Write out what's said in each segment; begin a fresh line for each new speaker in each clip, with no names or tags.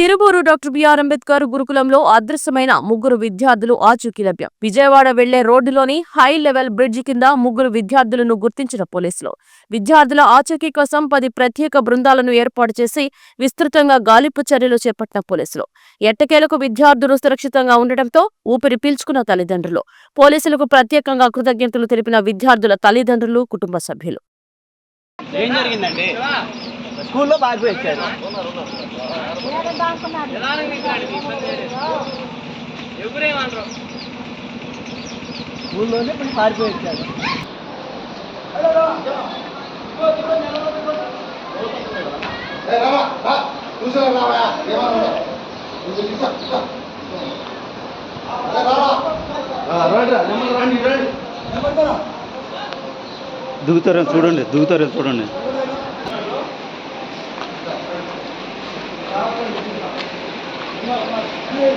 Tiruvuru doctor BR Ambedkar గురుకులంలో అదృశ్యమైన ముగ్గురు విద్యార్థులు ఆచూకీ లభ్యం విజయవాడ వెళ్ళే రోడ్డులోని హై లెవెల్ బ్రిడ్జి కింద ముగ్గురు విద్యార్థులను గుర్తించిన పోలీసులు. విద్యార్థుల ఆచూకీ కోసం పది ప్రత్యేక బృందాలను ఏర్పాటు చేసి విస్తృతంగా గాలింపు చర్యలు చేపట్టిన పోలీసులు. ఎట్టకేలకు విద్యార్థులు సురక్షితంగా ఉండటంతో ఊపిరి పీల్చుకున్న తల్లిదండ్రులు. పోలీసులకు ప్రత్యేకంగా కృతజ్ఞతలు తెలిపిన విద్యార్థుల తల్లిదండ్రులు కుటుంబ సభ్యులు.
ఏం జరిగిందండి? స్కూల్లో వచ్చారు. స్కూల్లోనే ఇప్పుడు
దిగుతారని చూడండి దిగుతారని చూడండి.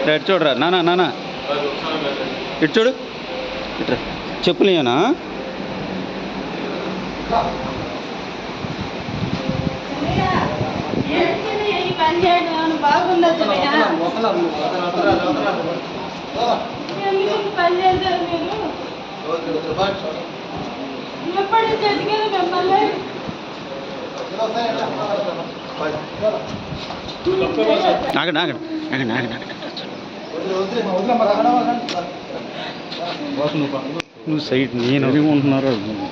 ఇటు చూడరా నానా నానా ఇటు చూడు ఇట్రా చెప్పులేనా
బాగుందా ఎందుకు పని చేశారు మీరు ఎప్పటి నుంచి ఎదిగారు మిమ్మల్ని
నాగండి నాగండి నాగండి నాగండి నువ్వు సైడ్ నేను అడిగి ఉంటున్నారు అన్న